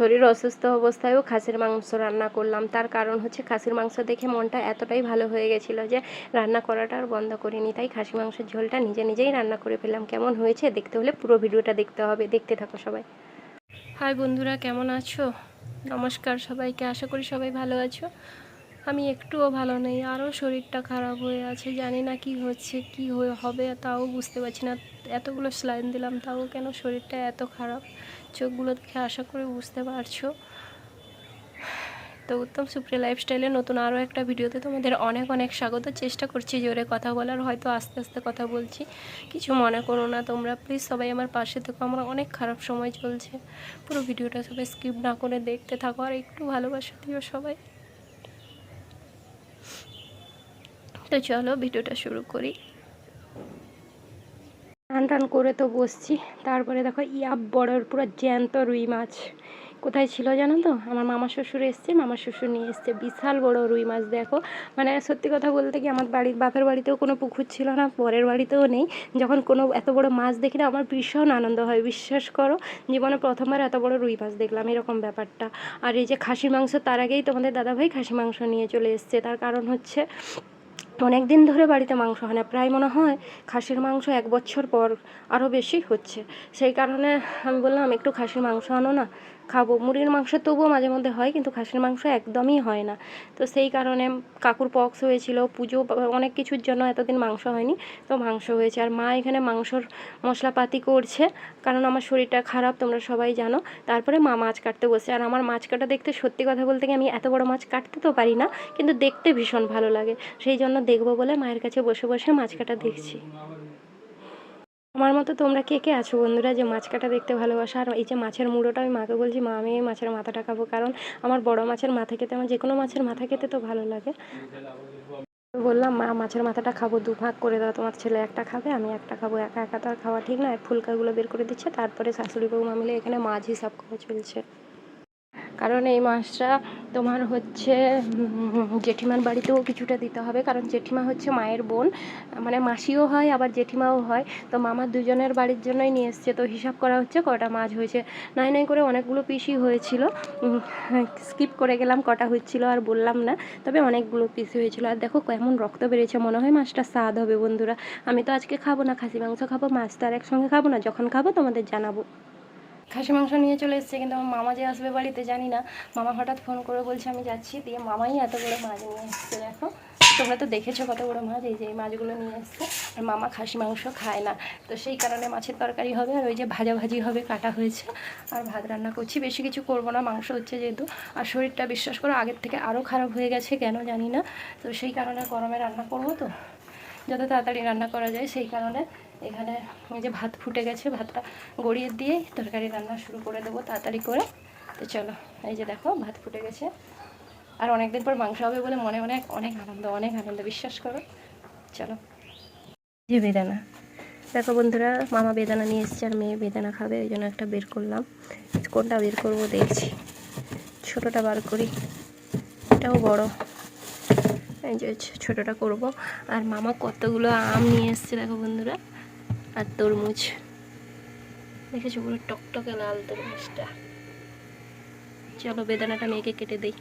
শরীর অসুস্থ অবস্থায়ও খাসির মাংস রান্না করলাম। তার কারণ হচ্ছে খাসির মাংস দেখে মনটা এতটাই ভালো হয়ে গেছিল যে রান্না করাটা আর বন্ধ করিনি। তাই খাসি মাংসের ঝোলটা নিজে নিজেই রান্না করে ফেললাম। কেমন হয়েছে দেখতে হলে পুরো ভিডিওটা দেখতে হবে। দেখতে থাকো সবাই। হাই বন্ধুরা, কেমন আছো? নমস্কার সবাইকে। আশা করি সবাই ভালো আছো। আমি একটুও ভালো নেই। আরও শরীরটা খারাপ হয়ে আছে। জানি না কি হচ্ছে, কি হবে, তাও বুঝতে পারছি না। এতগুলো স্লাইন দিলাম, তাও কেন শরীরটা এত খারাপ? চোখগুলো দেখে আশা করি বুঝতে পারছ? তো উত্তম সুপ্রিয়া লাইফস্টাইলে নতুন আরও একটা ভিডিওতে তোমাদের অনেক অনেক স্বাগত। চেষ্টা করছি জোরে কথা বলার, হয়তো আস্তে আস্তে কথা বলছি। কিছু মনে করো না তোমরা প্লিজ সবাই আমার পাশে থেকো। আমার অনেক খারাপ সময় চলছে। পুরো ভিডিওটা সবাই স্কিপ না করে দেখতে থাকো আর একটু ভালোবাসা দিও সবাই। তো চলো ভিডিওটা শুরু করি। টান টান করে তো বসছি। তারপরে দেখো, ইয়াব বড়র পুরো জ্যান্ত রুই মাছ। কোথায় ছিল জানো তো? আমার মামা শ্বশুর এসছে, মামা শ্বশুর নিয়ে এসছে। বিশাল বড় রুই মাছ, দেখো। মানে সত্যি কথা বলতে কি, আমার বাড়ির, বাপের বাড়িতেও কোনো পুকুর ছিল না, পরের বাড়িতেও নেই। যখন কোনো এত বড় মাছ দেখি না, আমার ভীষণ আনন্দ হয়। বিশ্বাস করো, জীবনে প্রথমবার এত বড় রুই মাছ দেখলাম, এরকম ব্যাপারটা। আর এই যে খাসির মাংস, তার আগেই তোমাদের দাদাভাই খাসি মাংস নিয়ে চলে এসছে। তার কারণ হচ্ছে অনেক দিন ধরে বাড়িতে মাংস হয় না। প্রায় মনে হয় খাসির মাংস এক বছর পর আরও বেশি হচ্ছে। সেই কারণে আমি বললাম, একটু খাসির মাংস আনো না, খাব। মুরগির মাংস তবুও মাঝে মধ্যে হয়, কিন্তু খাসির মাংস একদমই হয় না। তো সেই কারণে কাকুর পক্স হয়েছিল, পুজো অনেক কিছুর জন্য এতদিন মাংস হয়নি, তো মাংস হয়েছে। আর মা এখানে মাংসর মশলাপাতি করছে, কারণ আমার শরীরটা খারাপ, তোমরা সবাই জানো। তারপরে মা মাছ কাটতে বসে। আর আমার মাছ কাটা দেখতে সত্যি কথা বলতে গিয়ে আমি এত বড় মাছ কাটতে তো পারি না, কিন্তু দেখতে ভীষণ ভালো লাগে। সেই জন্য দেখব বলে মায়ের কাছে বসে বসে মাছ কাটা দেখছি। আমার মতো তোমরা কে কে আছো বন্ধুরা যে মাছ কাটা দেখতে ভালোবাসা? আর এই যে মাছের মুড়োটা আমি মাকে বলছি, মা, আমি মাছের মাথাটা খাব। কারণ আমার বড় মাছের মাথা খেতে, আমার যে কোনো মাছের মাথা খেতে তো ভালো লাগে। বললাম, মা, মাছের মাথাটা খাব, দু ভাগ করে দাও, তোমার ছেলে একটা খাবে, আমি একটা খাব, একা একা তো আর খাওয়া ঠিক নয় ফুলকাগুলো বের করে দিচ্ছে, তারপরে শাশুড়ি বৌমা মিলে এখানে মাছ হিসাব করে চলছে। কারণ এই মাছটা তোমার হচ্ছে জেঠিমার বাড়িতেও কিছুটা দিতে হবে। কারণ জেঠিমা হচ্ছে মায়ের বোন। মানে মাসিও হয়, আবার জেঠিমাও হয়। তো মামার দুজনের বাড়ির জন্যই নিয়ে এসছে। তো হিসাব করা হচ্ছে কটা মাছ হয়েছে। নাই নাই করে অনেকগুলো পিসই হয়েছিল। স্কিপ করে গেলাম কটা হচ্ছিল আর বললাম না। তবে অনেকগুলো পিসি হয়েছিল। আর দেখো কেমন রক্ত বেরিয়েছে মনে হয় মাছটা স্বাদ হবে বন্ধুরা। আমি তো আজকে খাব না, খাসি মাংস খাব, মাছ তো আর একসঙ্গে খাব না। যখন খাব তোমাদের জানাব। খাসি মাংস নিয়ে চলে এসেছে, কিন্তু আমার মামা যে আসবে বাড়িতে জানি না। মামা হঠাৎ ফোন করে বলছে, আমি যাচ্ছি। দিয়ে মামাই এত বড় মাছ নিয়ে এসছে, দেখো। তোমরা তো দেখেছ কত বড় মাছ, এই যে এই মাছগুলো নিয়ে এসছে। আর মামা খাসি মাংস খায় না। তো সেই কারণে মাছের তরকারি হবে আর ওই যে ভাজা ভাজি হবে, কাটা হয়েছে। আর ভাত রান্না করছি, বেশি কিছু করব না, মাংস হচ্ছে যেহেতু। আর শরীরটা বিশ্বাস করো, আগের থেকে আরও খারাপ হয়ে গেছে, কেন জানি না। তো সেই কারণে গরমে রান্না করব তো, যত তাড়াতাড়ি রান্না করা যায়, সেই কারণে এখানে এই যে ভাত ফুটে গেছে, ভাতটা গড়িয়ে দিয়ে তরকারি রান্না শুরু করে দেবো তাড়াতাড়ি করে। তো চলো, এই যে দেখো, ভাত ফুটে গেছে। আর অনেকদিন পর মাংস হবে বলে মনে অনেক অনেক আনন্দ অনেক আনন্দ, বিশ্বাস করো। চলো। যে বেদানা। দেখো বন্ধুরা, মামা বেদানা নিয়ে এসছে আর মেয়ে বেদানা খাবে ওই জন্য একটা বের করলাম। কোনটা বের করব দেখছি। ছোটোটা বার করি। এটাও বড়। এই যে ছোটোটা করব। আর মামা কতগুলো আম নিয়ে এসছে, দেখো বন্ধুরা। আর তরমুজ। দেখেছ পুরো টকটকে লাল তরমুজটা। চলো বেদানাটা মেয়েকে কেটে দেই।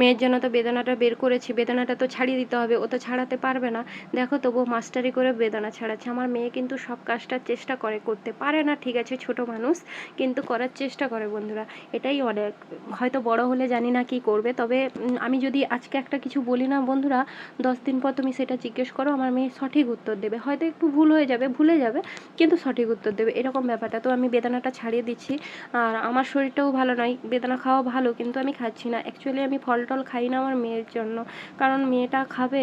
মেয়ের জন্য তো বেদানাটা বের করেছি, বেদানাটা তো ছাড়িয়ে দিতে হবে, ও তো ছাড়াতে পারবে না। দেখো তবু মাস্টারি করে বেদানা ছাড়াচ্ছে। আমার মেয়ে কিন্তু সব কাজটা চেষ্টা করে, করতে পারে না, ঠিক আছে, ছোট মানুষ, কিন্তু করার চেষ্টা করে বন্ধুরা। এটাই অনেক, হয়তো বড় হলে জানি না কি করবে, তবে আমি যদি আজকে একটা কিছু বলি না বন্ধুরা, দশ দিন পর তুমি সেটা জিজ্ঞেস করো, আমার মেয়ে সঠিক উত্তর দেবে। হয়তো একটু ভুল হয়ে যাবে, ভুলে যাবে, কিন্তু সঠিক উত্তর দেবে। এরকম ব্যাপারটা। তো আমি বেদানাটা ছাড়িয়ে দিচ্ছি। আর আমার শরীরটাও ভালো নয়, বেদানা খাওয়া ভালো, কিন্তু আমি খাচ্ছি না। অ্যাকচুয়ালি আমি ফল টল খাই না আমার মেয়ের জন্য। কারণ মেয়েটা খাবে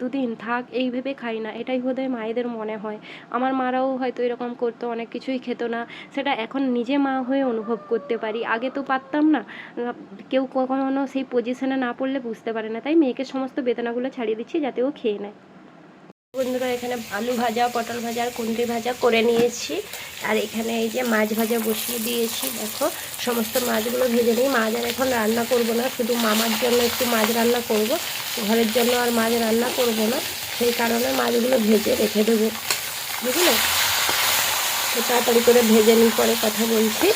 দুদিন থাক, এই ভেবে খাই না। এটাই বোধহয় মায়েদের মনে হয়। আমার মারাও হয়তো এরকম করতো, অনেক কিছুই খেত না। সেটা এখন নিজে মা হয়ে অনুভব করতে পারি। আগে তো পারতাম না। কেউ কখনো সেই পজিশনে না পড়লে বুঝতে পারে না। তাই মেয়েকে সমস্ত বেদনাগুলো ছাড়িয়ে দিচ্ছি যাতে ও খেয়ে নেয়। বন্ধুরা, এখানে আলু ভাজা, পটল ভাজা আর কুন্দ্রি ভাজা করে নিয়েছি। আর এখানে এই যে মাছ ভাজা বসিয়ে দিয়েছি। দেখো, সমস্ত মাছগুলো ভেজে নিই। মাছ আর এখন রান্না করব না, শুধু মামার জন্য একটু মাছ রান্না করব। ঘরের জন্য আর মাছ রান্না করব না, সেই কারণে মাছগুলো ভেজে রেখে দেবো। বুঝলে? তো তাড়াতাড়ি করে ভেজে নিই, পরে কথা বলছি।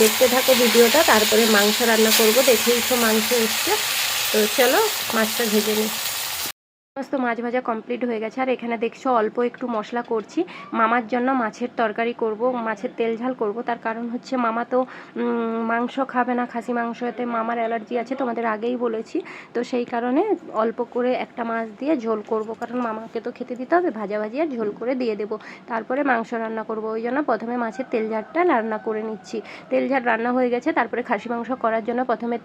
দেখতে থাকো ভিডিওটা, তারপরে মাংস রান্না করব। দেখেই তো মাংস এসছে তো চলো, মাছটা ভেজে নিই। সমস্ত মাছ ভাজা কমপ্লিট হয়ে গেছে। আর এখানে দেখছ অল্প একটু মশলা করছি। মামার জন্য মাছের তরকারি করব, মাছের তেল ঝাল করব। তার কারণ হচ্ছে মামা তো মাংস খাবে না, খাসি মাংসতে মামার অ্যালার্জি আছে, তোমাদের আগেই বলেছি। তো সেই কারণে অল্প করে একটা মাছ দিয়ে ঝোল করব। কারণ মামাকে তো খেতে দিতে হবে, ভাজা ভাজি আর ঝোল করে দিয়ে দেবো। তারপরে মাংস রান্না করব। ওই জন্য প্রথমে মাছের তেল ঝালটা রান্না করে নিচ্ছি। তেল ঝাল রান্না হয়ে গেছে, তারপরে খাসি মাংস করার জন্য প্রথমে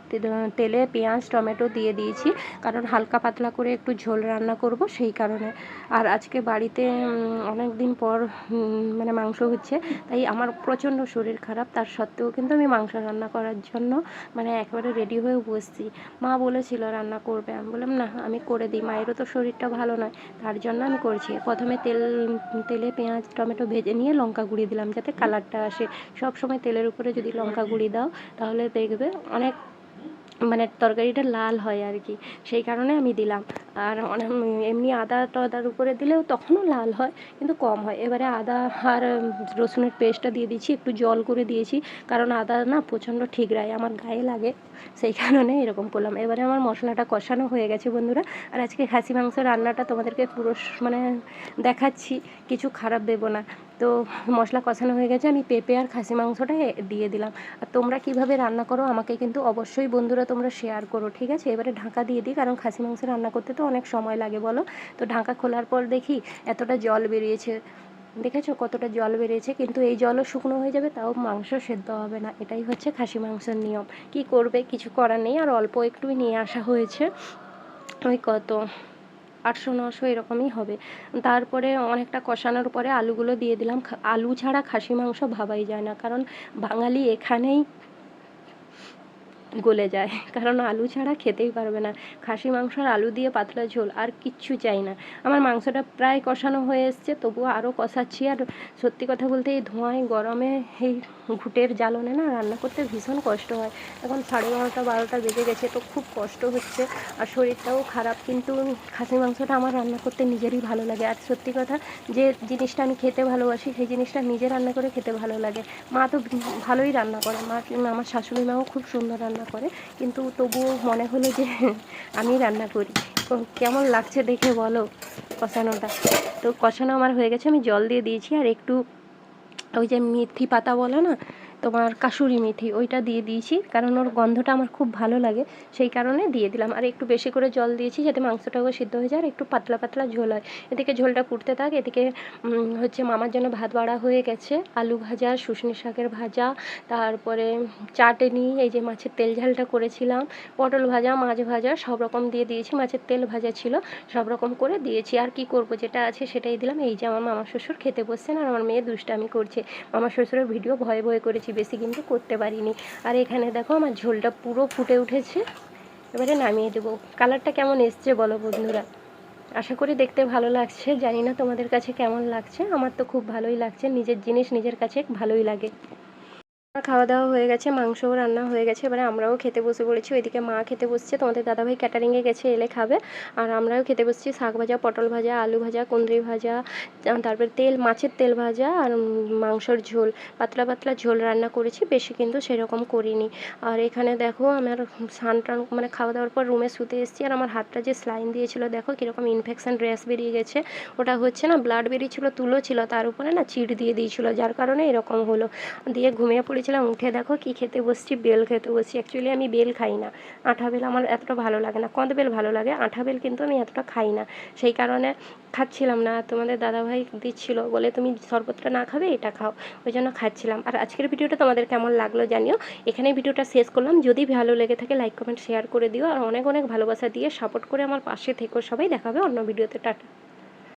তেলে পেঁয়াজ, টমেটো দিয়ে দিয়েছি। কারণ হালকা পাতলা করে একটু ঝোল রান্না করব সেই কারণে। আর আজকে বাড়িতে অনেক দিন পর মানে মাংস হচ্ছে, তাই আমার প্রচণ্ড শরীর খারাপ। তার সত্ত্বেও কিন্তু আমি মাংস রান্না করার জন্য মানে একেবারে রেডি হয়ে বসছি। মা বলেছিল রান্না করবে। আমি বললাম, না, আমি করে দিই। মায়েরও তো শরীরটা ভালো নয়। তার জন্য আমি করছি। প্রথমে তেল, তেলে পেঁয়াজ, টমেটো ভেজে নিয়ে লঙ্কা গুঁড়ি দিলাম যাতে কালারটা আসে। সব সময় তেলের উপরে যদি লঙ্কা গুঁড়ি দাও, তাহলে দেখবে অনেক তরকারিটা লাল হয় আর কি। সেই কারণে আমি দিলাম। আর এমনি আদা টাদার উপরে দিলেও তখনও লাল হয়, কিন্তু কম হয়। এবারে আদা আর রসুনের পেস্টটা দিয়ে দিচ্ছি একটু জল করে দিয়েছি, কারণ আদা না প্রচণ্ড ঠিকরায়, আমার গায়ে লাগে। সেই কারণে এরকম করলাম। এবারে আমার মশলাটা কষানো হয়ে গেছে বন্ধুরা। আর আজকে খাসি মাংস রান্নাটা তোমাদেরকে পুরো মানে দেখাচ্ছি, কিছু খারাপ দেবো না। তো মশলা কষানো হয়ে গেছে, আমি পেঁপে আর খাসি মাংসটা দিয়ে দিলাম। আর তোমরা কীভাবে রান্না করো আমাকে কিন্তু অবশ্যই বন্ধুরা তোমরা শেয়ার করো, ঠিক আছে? এবারে ঢাকা দিয়ে দিই, কারণ খাসি মাংস রান্না করতে তো অনেক সময় লাগে, বলো? তো ঢাকা খোলার পর দেখি এতটা জল বেরিয়েছে। দেখেছ কতটা জল বেরিয়েছে? কিন্তু এই জলও শুকনো হয়ে যাবে, তাও মাংস সেদ্ধ হবে না। এটাই হচ্ছে খাসি মাংসের নিয়ম। কি করবে? কিছু করার নেই, আর অল্প একটুই নিয়ে আসা হয়েছে। ওই কত? আটশো, নশো এরকমই হবে। তারপরে অনেকটা কষানোর পরে আলুগুলো দিয়ে দিলাম। আলু ছাড়া খাসি মাংস ভাবাই যায় না, কারণ বাঙালি এখানেই গলে যায়। কারণ আলু ছাড়া খেতেই পারবে না। খাসি মাংস আর আলু দিয়ে পাতলা ঝোল আর কিচ্ছু চাই না। আমার মাংসটা প্রায় কষানো হয়ে এসছে, তবুও আরও কষাচ্ছি। আর সত্যি কথা বলতে এই ধোঁয়ায় গরমে এই ঘুটের জ্বালনে না রান্না করতে ভীষণ কষ্ট হয়। এখন সাড়ে বারোটা বারোটা বেজে গেছে, তো খুব কষ্ট হচ্ছে। আর শরীরটাও খারাপ, কিন্তু খাসি মাংসটা আমার রান্না করতে নিজেরই ভালো লাগে। আর সত্যি কথা, যে জিনিসটা আমি খেতে ভালোবাসি, সেই জিনিসটা নিজে রান্না করে খেতে ভালো লাগে। মা তো ভালোই রান্না করে। মা আমার শাশুড়ি মাও খুব সুন্দর রান্না করে। কিন্তু তবুও মনে হলো যে আমি রান্না করি। কেমন লাগছে দেখে বলো কষানোটা? তো কষানো আমার হয়ে গেছে। আমি জল দিয়ে দিয়েছি আর একটু ওই যে মেথি পাতা বলে না? তোমার কাসুরি মেথি, ওইটা দিয়ে দিয়েছি। কারণ ওর গন্ধটা আমার খুব ভালো লাগে, সেই কারণে দিয়ে দিলাম। আর একটু বেশি করে জল দিয়েছি যাতে মাংসটাও সিদ্ধ হয়ে যায় আর একটু পাতলা পাতলা ঝোল হয়। এদিকে ঝোলটা ফুটতে থাক, এদিকে হচ্ছে মামার জন্য ভাত বাড়া হয়ে গেছে, আলু ভাজা, শুশনি শাকের ভাজা, তারপরে চাটনি, এই যে মাছের তেল ঝালটা করেছিলাম, পটল ভাজা, মাছ ভাজা, সব রকম দিয়ে দিয়েছি, মাছের তেল ভাজা ছিল, সব রকম করে দিয়েছি। আর কি করব, যেটা আছে সেটাই দিলাম। এই যে আমার মামা শ্বশুর খেতে বসছেন আর আমার মেয়ে দুষ্টামি করছে। মামা শ্বশুরের ভিডিও ভয়ে ভয়ে করেছি। বেশি বেশি কিন্তু করতে পারিনি। আর এখানে দেখো আমার ঝোলটা পুরো ফুটে উঠেছে। এবারে নামিয়ে দেবো। কালারটা কেমন এসছে বলো বন্ধুরা? আশা করি দেখতে ভালো লাগছে। জানি না তোমাদের কাছে কেমন লাগছে। আমার তো খুব ভালোই লাগছে। নিজের জিনিস নিজের কাছে ভালোই লাগে। খাওয়া দাওয়া হয়ে গেছে, মাংসও রান্না হয়ে গেছে, এবারে আমরাও খেতে বসে পড়েছি, ওইদিকে মা খেতে বসছে, তোমাদের দাদাভাই ক্যাটারিংয়ে গেছে, এলে খাবে, আর আমরাও খেতে বসছি, শাক ভাজা, পটল ভাজা, আলু ভাজা, কুঁদরি ভাজা তারপরে তেল, মাছের তেল ভাজা, আর মাংসর ঝোল, পাতলা পাতলা ঝোল রান্না করেছি, বেশি কিন্তু সেরকম করিনি, আর এখানে দেখো আমার স্নান টান মানে খাওয়া দাওয়ার পর রুমে শুতে এসেছি, আর আমার হাতটা যে স্লাইন দিয়েছিল, দেখো কীরকম ইনফেকশান র্যাশ বেরিয়ে গেছে, ওটা হচ্ছে না ব্লাড বেরিয়েছিল, তুলো ছিল, তার উপরে না চিড় দিয়ে দিয়েছিল, যার কারণে এরকম হলো, দিয়ে ঘুমিয়ে পড়েছিলাম উঠে দেখো কি খেতে বসছি, বেল খেতে বসছি। অ্যাকচুয়ালি আমি বেল খাই না। আঠা বেল আমার এতটা ভালো লাগে না। কঁদ বেল ভালো লাগে? আঠা বেল কিন্তু আমি এতটা খাই না। সেই কারণে খাচ্ছিলাম না। তোমাদের দাদাভাই দিচ্ছিল, বলে তুমি শরবতটা না খাবে, এটা খাও। ওই জন্য খাচ্ছিলাম। আর আজকের ভিডিওটা তোমাদের কেমন লাগল জানিও। এখানে ভিডিওটা শেষ করলাম। যদি ভালো লেগে থাকে লাইক কমেন্ট শেয়ার করে দিও। আর অনেক অনেক ভালোবাসা দিয়ে সাপোর্ট করে আমার পাশে থেকো সবাই। দেখাবে অন্য ভিডিওতে। টাটা।